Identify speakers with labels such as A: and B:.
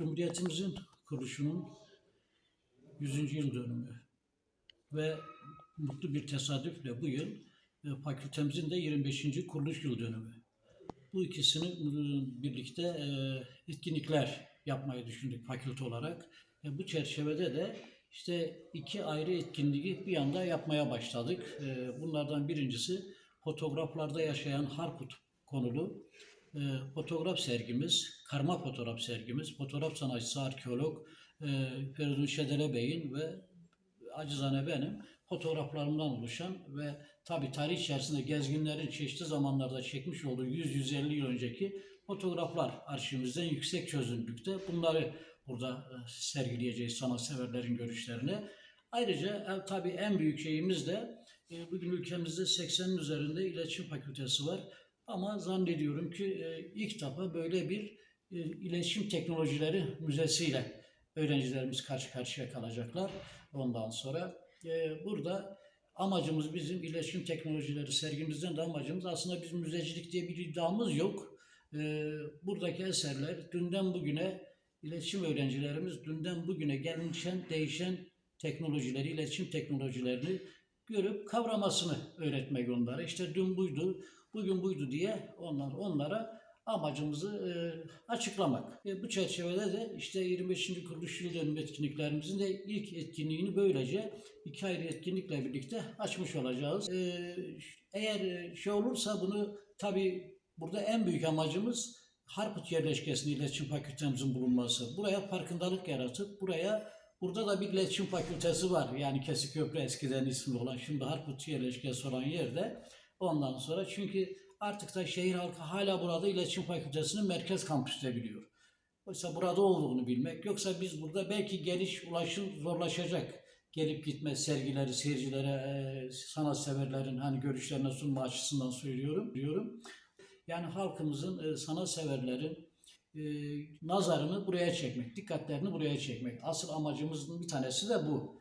A: Cumhuriyetimizin kuruluşunun 100. yıl dönümü ve mutlu bir tesadüfle bu yıl e, fakültemizin de 25. kuruluş yıl dönümü. Bu ikisini birlikte e, etkinlikler yapmayı düşündük fakülte olarak. E, Bu çerçevede de işte iki ayrı etkinliği bir anda yapmaya başladık. Bunlardan birincisi fotoğraflarda yaşayan Harput konulu e, fotoğraf sergimiz, karma fotoğraf sergimiz, fotoğraf sanatçısı, arkeolog e, Feridun Şedere Bey'in ve acizane benim fotoğraflarımdan oluşan ve tabi tarih içerisinde gezginlerin çeşitli zamanlarda çekmiş olduğu 100-150 yıl önceki fotoğraflar arşivimizden yüksek çözünürlükte. Bunları burada e, sergileyeceğiz sanatseverlerin görüşlerini. Ayrıca e, tabii en büyük şeyimiz de e, bugün ülkemizde 80'in üzerinde iletişim fakültesi var. Ama zannediyorum ki e, ilk defa böyle bir e, iletişim teknolojileri müzesiyle öğrencilerimiz karşı karşıya kalacaklar. Ondan sonra e, burada amacımız bizim iletişim teknolojileri sergimizden de amacımız aslında bizim müzecilik diye bir iddiamız yok. Buradaki eserler dünden bugüne iletişim öğrencilerimiz dünden bugüne gelişen, değişen teknolojileri, iletişim teknolojilerini görüp kavramasını öğretmek onlara. İşte dün buydu, bugün buydu diye onlar onlara amacımızı e, açıklamak. E, bu çerçevede de işte 25. kuruluş yıl dönümü etkinliklerimizin de ilk etkinliğini böylece iki ayrı etkinlikle birlikte açmış olacağız. E, eğer şey olursa bunu tabii burada en büyük amacımız Harput yerleşkesinde iletişim fakültemizin bulunması. Buraya farkındalık yaratıp buraya burada da bir iletişim fakültesi var. Yani Kesikköprü eskiden ismi olan şimdi Harput yerleşkesi olan yerde. Ondan sonra çünkü artık da şehir halkı hala burada iletişim fakültesinin merkez kampüste biliyor. Oysa burada olduğunu bilmek. Yoksa biz burada belki geliş, ulaşım zorlaşacak. Gelip gitme sergileri, seyircilere, e, sanatseverlerin hani görüşlerine sunma açısından söylüyorum. diyorum. Yani halkımızın, e, sanatseverlerin e, nazarını buraya çekmek, dikkatlerini buraya çekmek. Asıl amacımızın bir tanesi de bu.